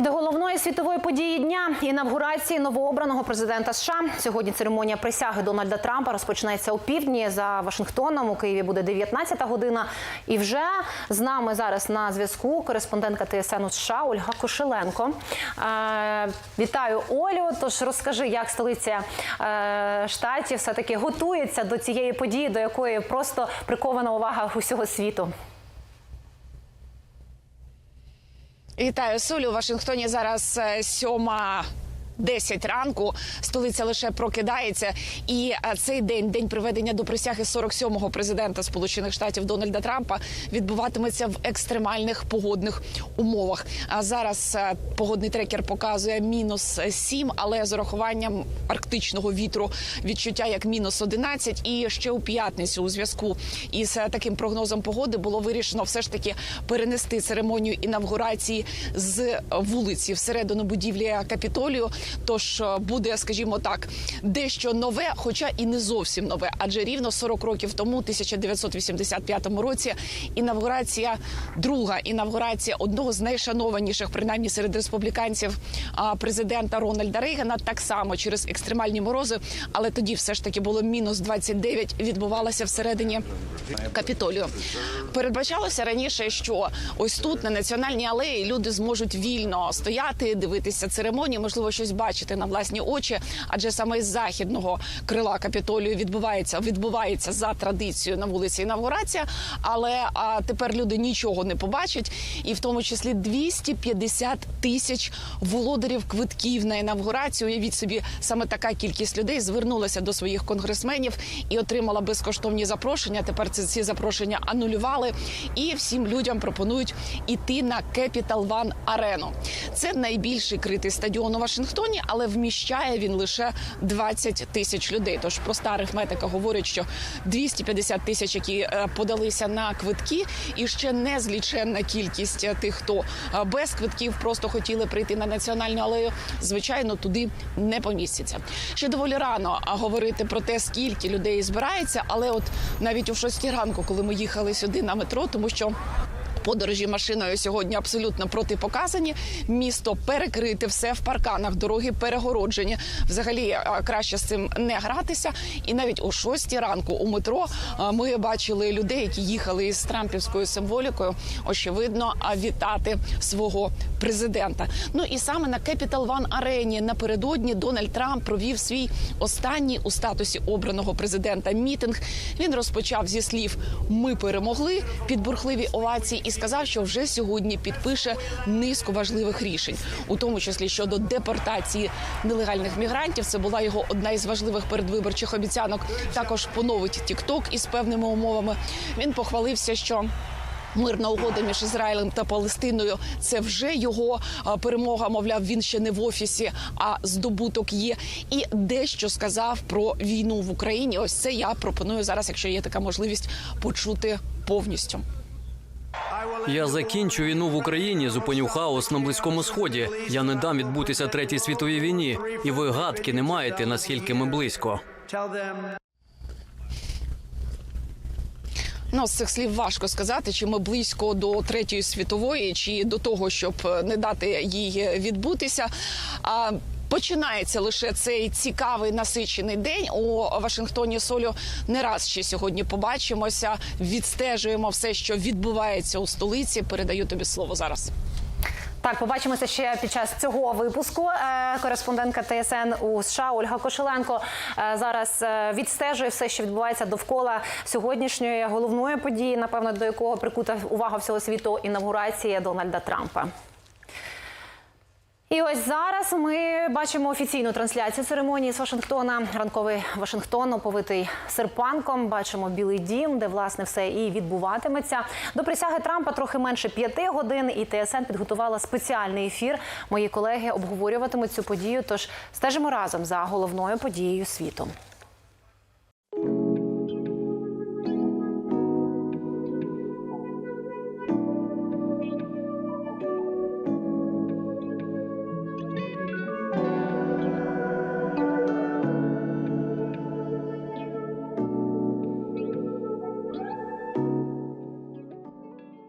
І до головної світової події дня інавгурації новообраного президента США. Сьогодні церемонія присяги Дональда Трампа розпочнеться у півдні за Вашингтоном. У Києві буде 19-та година. І вже з нами зараз на зв'язку кореспондентка ТСН у США Ольга Кошеленко. Е, вітаю Олю. Тож розкажи, як столиця е, штатів все таки готується до цієї події, до якої просто прикована увага усього світу. Вітаю сулю У Вашингтоні зараз е, сьома. 10 ранку столиця лише прокидається, і е, цей день, день приведення до присяги 47-го президента Сполучених Штатів Дональда Трампа, відбуватиметься в екстремальних погодних умовах. А зараз е, погодний трекер показує мінус 7, але з урахуванням арктичного вітру відчуття як мінус 11. І ще у п'ятницю у зв'язку із е, таким прогнозом погоди було вирішено все ж таки перенести церемонію інавгурації з вулиці всередину будівлі Капітолію. Тож е, буде, скажімо так, дещо нове, хоча і не зовсім нове, адже рівно 40 років тому, 1985 році, інавгурація, друга інавгурація одного з найшанованіших, принаймні серед республіканців, президента Рональда Рейгана, так само через екстремальні морози, але тоді все ж таки було мінус 29, відбувалася всередині Капітолію. Передбачалося раніше, що ось тут на національній алеї люди зможуть вільно стояти, дивитися церемонію, можливо, щось бачити на власні очі, адже саме із західного крила Капітолію відбувається відбувається за традицією на вулиці інавгурація. Але а тепер люди нічого не побачать, і в тому числі 250 тисяч володарів квитків на інавгурацію. Уявіть собі, саме така кількість людей звернулася до своїх конгресменів і отримала безкоштовні запрошення. Тепер це ці запрошення анулювали, і всім людям пропонують іти на Capital One Арену. Це найбільший критий стадіон у Вашингтоні, але вміщає він лише 20 тисяч людей. Тож проста арифметика говорить, що 250 тисяч, які е, подалися на квитки, і ще незліченна кількість е, тих, хто е, без квитків просто хотіли прийти на національну алею. Звичайно, туди не помістяться. Ще доволі рано говорити про те, скільки людей збирається, але от навіть о 6 ранку, коли ми їхали сюди на метро, тому що. Подорожі машиною сьогодні абсолютно протипоказані. Місто перекрите, все в парканах, дороги перегороджені. Взагалі краще з цим не гратися. І навіть о 6 ранку у метро ми бачили людей, які їхали із трампівською символікою. Очевидно, вітати свого президента. Ну і саме на Capital One арені напередодні Дональд Трамп провів свій останній у статусі обраного президента мітинг. Він розпочав зі слів Ми перемогли під бурхливі овації і сказав, що вже сьогодні підпише низку важливих рішень, у тому числі щодо депортації нелегальних мігрантів. Це була його одна із важливих передвиборчих обіцянок. Також поновить TikTok із певними умовами. Він похвалився, що. Мирна угода між Ізраїлем та Палестиною це вже його перемога. Мовляв, він ще не в офісі, а здобуток є. І дещо сказав про війну в Україні. Ось це я пропоную зараз, якщо є така можливість, почути повністю. Я закінчу війну в Україні, зупиню хаос на близькому сході. Я не дам відбутися третій світовій війні, і ви гадки не маєте наскільки ми близько. Ну, з цих слів важко сказати, чи ми близько до третьої світової, чи до того, щоб е, не дати їй відбутися. А Починається лише цей цікавий насичений день у Вашингтоні. Солю не раз ще сьогодні побачимося. Відстежуємо все, що відбувається у столиці. Передаю тобі слово зараз. Так, побачимося ще під час цього випуску. Е, Кореспондентка ТСН у США Ольга Кошеленко е, зараз е, відстежує все, що відбувається довкола сьогоднішньої головної події, напевно, до якого прикута увага всього світу інавгурація Дональда Трампа. І ось зараз ми бачимо офіційну трансляцію церемонії з Вашингтона. Ранковий Вашингтон оповитий серпанком. Бачимо Білий Дім, де власне все і відбуватиметься. До присяги Трампа трохи менше п'яти годин. І ТСН підготувала спеціальний ефір. Мої колеги обговорюватимуть цю подію. Тож стежимо разом за головною подією світу.